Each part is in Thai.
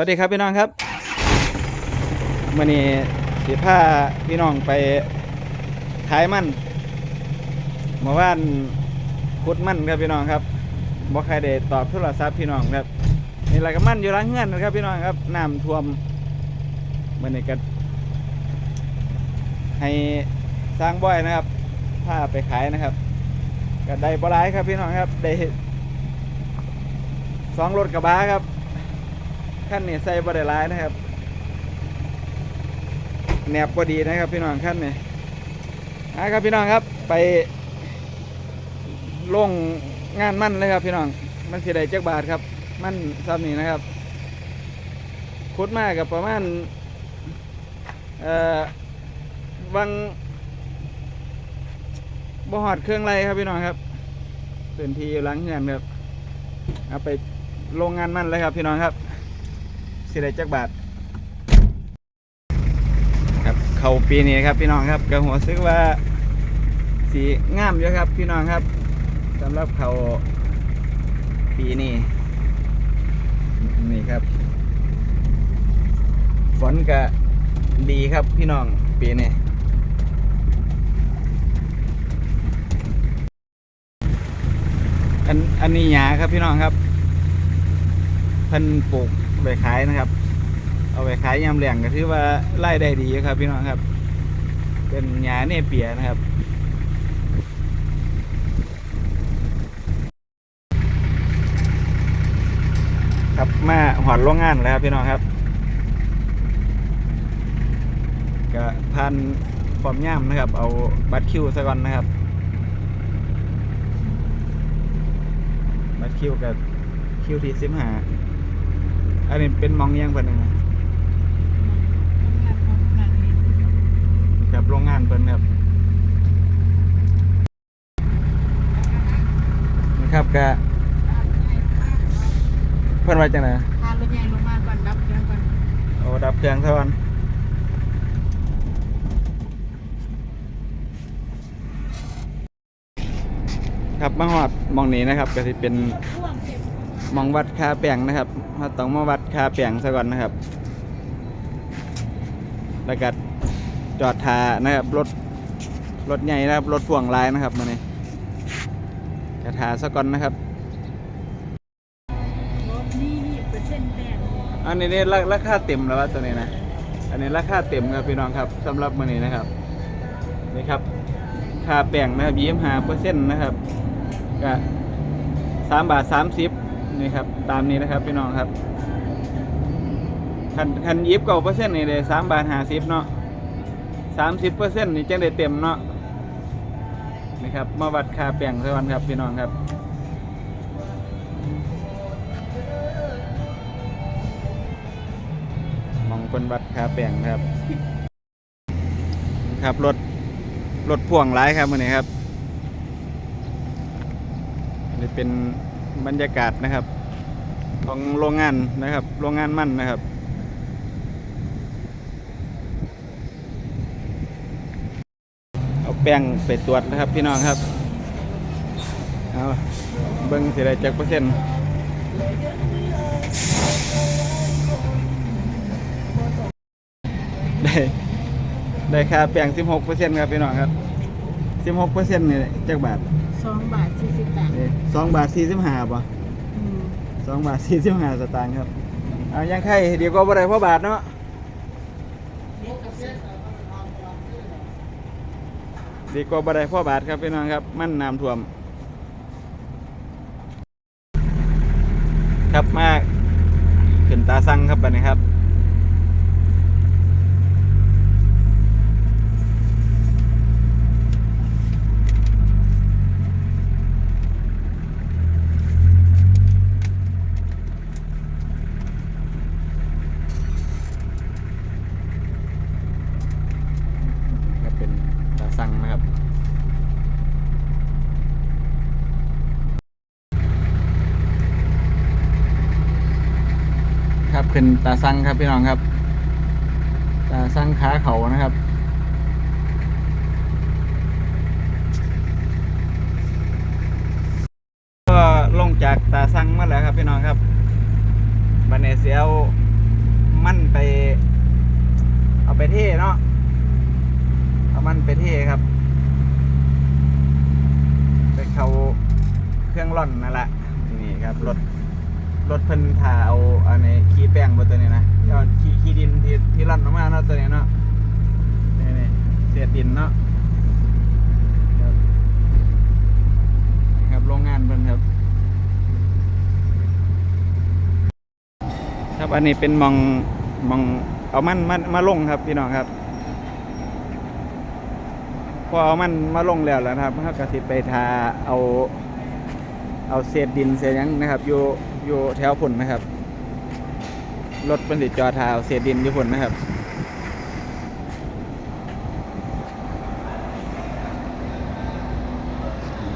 วัสดีครับพี่น้องครับมื่อนี้สีผ้าพี่น้องไปขายมันเมื่อวานคุดมันครับพี่น้องครับบ่ใครได้ตอบโทรศัพท์พี่น้องครับนี่แหละก็มันอยู่ร้านเงื่อนนะครับพี่น้องครับน้ำท่วมมื่อนี้ก็ให้สร้างบ่อยนะครับผ้าไปขายนะครับก็ได้บ่ร้ายครับพี่น้องครับได้สองรถกระบะครับ ขั้นนี้ใส่บไดร้ายนะครับแนบพอดีนะครับพี่น้องขั้นนี้นะครับพี่น้องครับไปลงงานมั่นเลยครับพี่น้องมันสิได้จักบาทครับ มั่นซ้ำนี้นะครับคุดมากกับประมาณเอ่อวังบ่หอดเครื่องไรครับพี่น้องครับพื้นที่อยู่หลังเงินครับเอาไปโลงงานมั่นเลยครับพี่น้องครับ สิได้จักบาทครับเขาปีนี้ครับพี่น้องครับกระหัวซึกว่าสีงามอยู่ครับพี่น้องครับสำหรับเขาปีนี้นี่ครับฝนก็ดีครับพี่น้องปีนี้อันอันนี้หยาครับพี่น้องครับเพิ่นปลูก ไปขายนะครับ เอาไปขายยามแหลงก็ถือว่าไล่ได้ดีครับ พี่น้องครับ เป็นหญ้าเนเปียนะครับครับมาหอดโรงงานแล้วครับพี่น้องครับก็พันความย่ามนะครับ เอาบัตรคิวซะก่อนนะครับ บัตรคิวกับคิวที่สิบห้า อันนี้เป็นมองยังเพิ่นนะกับโรงงานเพิ่นครับนะครับกะเพิ่อนว่าจังไดพารถใหญ่ลงมาก่อนดับเครื่องก่อนโอ้ดับเครื่องซะก่อนครับมาฮอดมองนี้นะครับ ก็สิเป็น มองวัดค่าแปลงนะครับเราต้องมาวัดค่าแปลงซะก่อนนะครับ แล้วก็จอดทานะครับรถรถใหญ่นะครับรถพ่วงลายนะครับมาเนี่ยกระทาซะก่อนนะครับอันนี้นี่ราราคาเต็มแล้วว่าตัวนี้นะ อันนี้ราคาเต็มครับพี่น้องครับสำหรับมือนี้นะครับนี่ครับค่าแป้งนะครับยี่สิบห้าเปอร์เซ็นต์นะครับก็สามบาทสามสิบ นี่ครับ ตามนี้นะครับพี่น้องครับคันคันยิบเก้าเปอร์เซ็นต์นี่เลยสามบาทห้าสิบเนาะสามสิบเปอร์เซ็นต์นี่จังได้เต็มเนาะนี่ครับมาวัดค่าแป้งซะก่อนครับพี่น้องครับมองเป็นวัดคาแปลงครับ ครับรถรถพ่วงหลายครับมื่อนี้ครับนี่เป็น บรรยากาศนะครับ ของโรงงานนะครับ โรงงานมั่นนะครับเอาแป้งไปตรวจนะครับพี่น้องครับเอาเบิ้งสิได้จักเปอร์เซ็นต์ได้ได้ค่าแปลง16เปอร์เซ็นต์ครับพี่น้องครับ16เปอร์เซ็นต์นี่จักบาทสองบาทสี่สิบ เอ้ยสองบาท45ป่ะอืมสองบาท45สตางค์ครับเอายังไข่เดี๋ยวก็บ่ได้เพราะบาทเนาะดีกว่าบ่ได้เพราะบาทครับพี่น้องครับ มันน้ำท่วม ครับมาขึ้นตาสั่งครับบัดนี้ครับ ก็เป็นตาสั่งนะครับ ครับขึ้น ตาสั่งครับพี่น้องครับ ตาสั่งขาเขานะครับก็ลงจากตาสั่งมาแล้วครับพี่น้องครับบันเนเซียวมั่นไป เอาไปเท่เนาะเอามันไปเท่ครับไปเขาเครื่องร่อนนั่นแหละนี่ครับรถ รถเพิ่นพาเอาอันนี้ขี้แป้งบนตัวนี้นะยอดขี้ขี้ดินที่ที่ร่อนออกมาเนาะตัวนี้เนาะนี่นี่เศษดินเนาะครับนี่ครับโรงงานเพิ่นครับ ครับอันนี้เป็นหมองหมองเอามันมามาลงครับพี่น้องครับพอเอามันมาลงแล้วแล้วนะครับเขาก็สิไปทาเอาเอาเศษดินเศษหยังนะครับอยู่ อยู่แถวผุนะครับ รถเป็นสิจอทาเอาเศษดินอยู่ผุนะครับ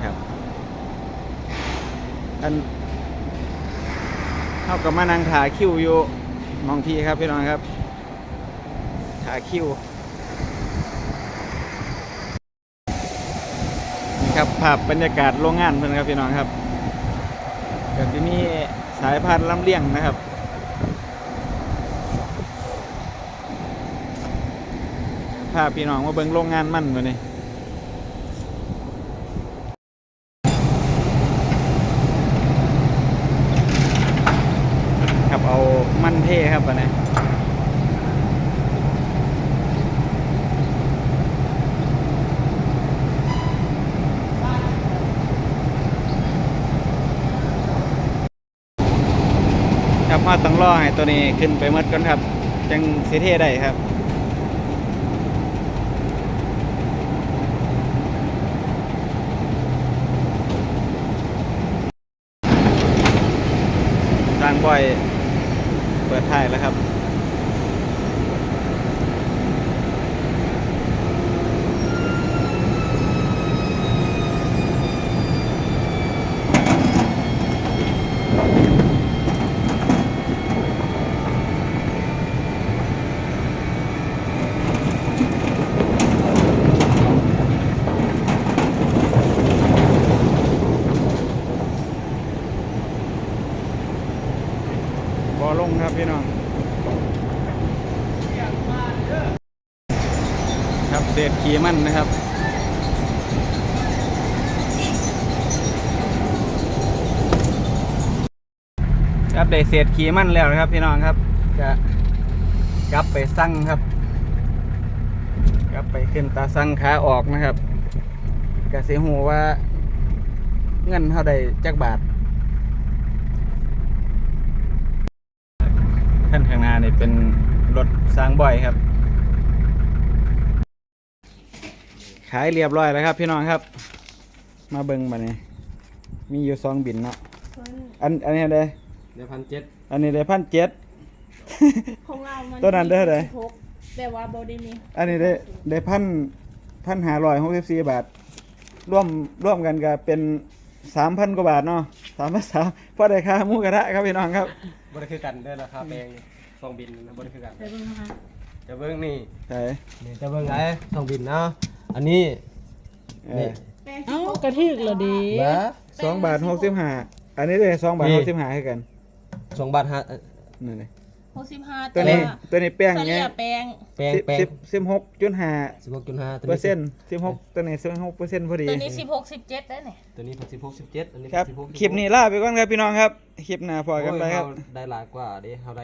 ครับ อันเขาก็มานั่งถาคิวอยู่มองพี่ครับพี่น้องครับถาคิวครับภาพบรรยากาศโรงงานเพื่อนครับพี่น้องครับ ก็จะมีสายพานลำเลียงนะครับพาพี่น้องมาเบิ่งโรงงานมันมาเนี่ครับเอามันเท่ครับวะเนี่ย ล่อให้ตัวนี้ขึ้นไปมดก่อนครับ จังเสิเท่ได้ครับสร้างบ่อย เปิดท้ายแล้วครับ ครับพี่น้องครับเศษขีมันนะครับครับได้เศษขีมันแล้วนะครับพี่น้องครับจะกลับไปสั่งครับ กลับไปขึ้นตาสั่งขาออกนะครับกะเสียหูว่า เงินเท่าใดจักบาท ท่านข้างหน้านี่เป็นรถสร้างบ่อยครับ ขายเรียบร้อยแล้วครับ พี่น้องครับ มาเบิ่งมาเนี่ยมีอยู่สองบินเนาะอันอันนี้เด้เดี๋ยวพันเจ็ดอันนี้ได้พันเจ็ด ของเรามันตัวนั้นได้เท่าไหร่ หกแต่ว่าโบได้มีอันนี้ได้ได้พันพันหาร้อยหกสิบสี่บาทร่วมร่วมกันก็เป็น สามพันกว่าบาทเนาะสามพันสามพอได้ค่าหมูกระทะครับพี่น้องครับ บริคือกันเด้อราคาแพงสองบินนะบริคือกันไปเบิ่งนะคะจะเบิ้งนี่ใช่นี่จะเบิ้งไอ้สองบินเนาะอันนี้เอนี่อแป้งเอ้ากระทึกเหรอดีบาสองบาทหกสิบห้าอันนี้ได้สองบาทนี่หกสิบห้าคือกัน สองบาทห้าเอ่อนี่เลย หกสิบห้าตัวนี้ตัวนี้แป้งเฉเนี้ลี่ยยแป้งแปลงสิบแปลงสิบสิบหกจุดห้าสิบหกจุดห้าเปอร์เซ็นต์สิบหกตัวนี้สิบหกเปอร์เซ็นต์พอดี ตัวนี้สิบหกสิบเจ็ดได้เนี่ยตัวนี้สิบหกสิบเจ็ดอันนี้ครับสิบหกคลิปนี้ลาไปก่อนครับพี่น้องครับ คลิปหน้าพอกันไปครับ โอ้ยเฮาได้หลายกว่าเด้เฮาได้